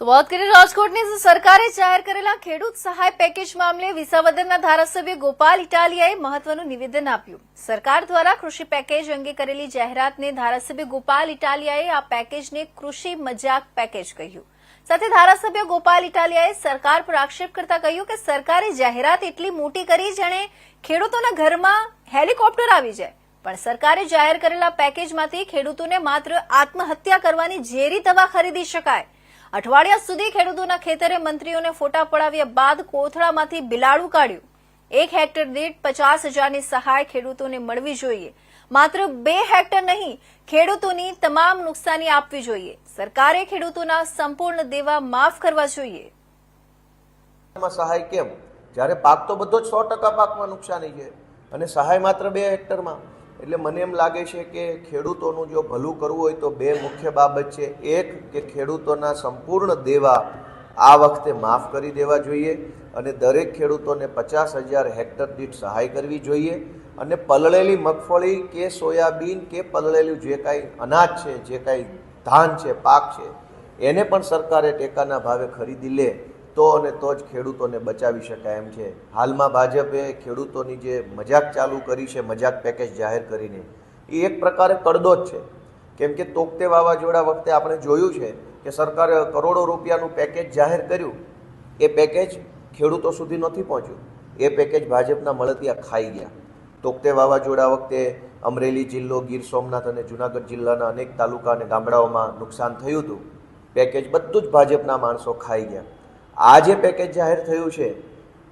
તો વાત કરીએ રાજકોટની સરકારે જાહેર કરેલા ખેડૂત સહાય પેકેજ મામલે વિસાવદરના ધારાસભ્ય ગોપાલ ઇટાલિયાએ મહત્વનું નિવેદન આપ્યું. સરકાર દ્વારા કૃષિ પેકેજ અંગે કરેલી જાહેરાતને ધારાસભ્ય ગોપાલ ઇટાલિયાએ આ પેકેજને કૃષિ મજાક પેકેજ કહ્યું. સાથે ધારાસભ્ય ગોપાલ ઇટાલિયાએ સરકાર પર આક્ષેપ કરતા કહ્યું કે સરકારે જાહેરાત એટલી મોટી કરી જેણે ખેડૂતોના ઘરમાં હેલિકોપ્ટર આવી જાય. પણ સરકારે જાહેર કરેલા પેકેજમાંથી ખેડૂતોને માત્ર આત્મહત્યા કરવાની ઝેરી દવા ખરીદી શકાય. અઠવાડિયા સુધી ખેડૂતોના ખેતરે મંત્રીઓને ફોટા પડાવ્યા બાદ કોથળામાંથી બિલાડું કાઢ્યું. એક હેક્ટર દીઠ પચાસ હજારની સહાય ખેડૂતોને મળવી જોઈએ. માત્ર બે હેક્ટર નહીં, ખેડૂતોની તમામ નુકસાની આપવી જોઈએ. સરકારે ખેડૂતોના સંપૂર્ણ દેવા માફ કરવા જોઈએ. સહાય કેમ? જ્યારે પાક તો બધો જ ટકા પાકમાં નુકસાની છે. અને સહાય માત્ર બે હેક્ટરમાં. એટલે મને એમ લાગે છે કે ખેડૂતોનું જો ભલું કરવું હોય તો બે મુખ્ય બાબત છે. એક, કે ખેડૂતોના સંપૂર્ણ દેવા આ વખતે માફ કરી દેવા જોઈએ અને દરેક ખેડૂતોને પચાસ હજાર હેક્ટર દીઠ સહાય કરવી જોઈએ અને પલળેલી મગફળી કે સોયાબીન કે પલળેલું જે કાંઈ અનાજ છે, જે કાંઈ ધાન છે, પાક છે, એને પણ સરકારે ટેકાના ભાવે ખરીદી લે. તો અને તો જ ખેડૂતોને બચાવી શકાય એમ છે. હાલમાં ભાજપે ખેડૂતોની જે મજાક ચાલુ કરી છે, મજાક પેકેજ જાહેર કરીને, એ એક પ્રકારે કડદો જ છે. કેમ કે તોકતે વાવાઝોડા વખતે આપણે જોયું છે કે સરકારે કરોડો રૂપિયાનું પેકેજ જાહેર કર્યું. એ પેકેજ ખેડૂતો સુધી નથી પહોંચ્યું. એ પેકેજ ભાજપના મળતિયા ખાઈ ગયા. તોકતે વાવાઝોડા વખતે અમરેલી જિલ્લો, ગીર સોમનાથ અને જુનાગઢ જિલ્લાના અનેક તાલુકા અને ગામડાઓમાં નુકસાન થયું હતું. પેકેજ બધું જ ભાજપના માણસો ખાઈ ગયા. આ જે પેકેજ જાહેર થયું છે,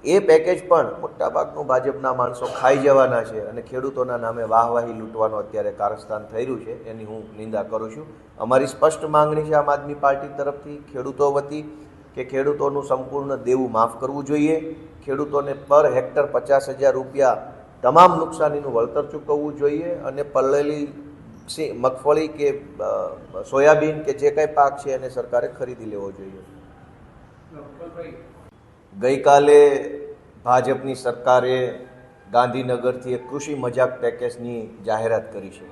એ પેકેજ પણ મોટાભાગનું ભાજપના માણસો ખાઈ જવાના છે અને ખેડૂતોના નામે વાહવાહી લૂંટવાનું અત્યારે કારસ્તાન થઈ છે, એની હું નિંદા કરું છું. અમારી સ્પષ્ટ માંગણી છે આમ આદમી પાર્ટી તરફથી ખેડૂતો વતી કે ખેડૂતોનું સંપૂર્ણ દેવું માફ કરવું જોઈએ, ખેડૂતોને પર હેક્ટર પચાસ હજાર રૂપિયા તમામ નુકસાનીનું વળતર ચૂકવવું જોઈએ અને પલળેલી મગફળી કે સોયાબીન કે જે કાંઈ પાક છે એને સરકારે ખરીદી લેવો જોઈએ. ગઈકાલે ભાજપની સરકારે ગાંધીનગરથી એક કૃષિ મજાક પેકેજની જાહેરાત કરી છે.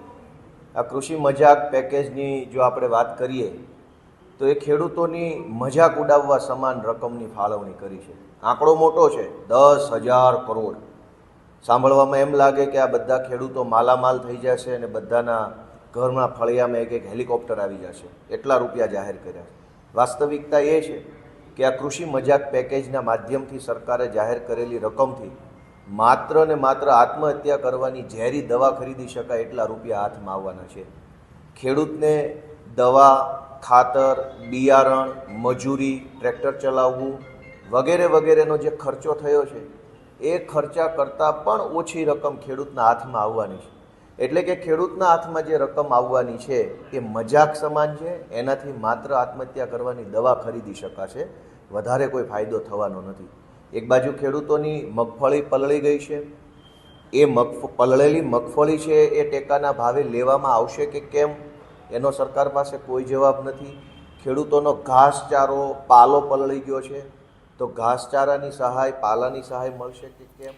આ કૃષિ મજાક પેકેજની જો આપણે વાત કરીએ, તો એ ખેડૂતોની મજાક ઉડાવવા સમાન રકમની ફાળવણી કરી છે. આંકડો મોટો છે, દસ હજાર કરોડ. સાંભળવામાં એમ લાગે કે આ બધા ખેડૂતો માલામાલ થઈ જશે અને બધાના ઘરમાં ફળિયામાં એક એક હેલિકોપ્ટર આવી જશે. એટલા રૂપિયા જાહેર કર્યા વાસ્તવિકતા એ છે કે આ કૃષિ મજાક પેકેજના માધ્યમથી સરકારે જાહેર કરેલી રકમથી માત્ર ને માત્ર આત્મહત્યા કરવાની ઝેરી દવા ખરીદી શકાય એટલા રૂપિયા હાથમાં આવવાના છે. ખેડૂતને દવા, ખાતર, બિયારણ, મજૂરી, ટ્રેક્ટર ચલાવવું વગેરે વગેરેનો જે ખર્ચો થયો છે, એ ખર્ચા કરતાં પણ ઓછી રકમ ખેડૂતના હાથમાં આવવાની છે. એટલે કે ખેડૂતના હાથમાં જે રકમ આવવાની છે, એ મજાક સમાન છે, એનાથી માત્ર આત્મહત્યા કરવાની દવા ખરીદી શકાશે, વધારે કોઈ ફાયદો થવાનો નથી. એક બાજુ ખેડૂતોની મગફળી પલળી ગઈ છે, એ મગ પલળેલી મગફળી છે, એ ટેકાના ભાવે લેવામાં આવશે કે કેમ, એનો સરકાર પાસે કોઈ જવાબ નથી. ખેડૂતોનો ઘાસચારો પાલો પલળી ગયો છે, તો ઘાસચારાની સહાય, પાલાની સહાય મળશે કે કેમ?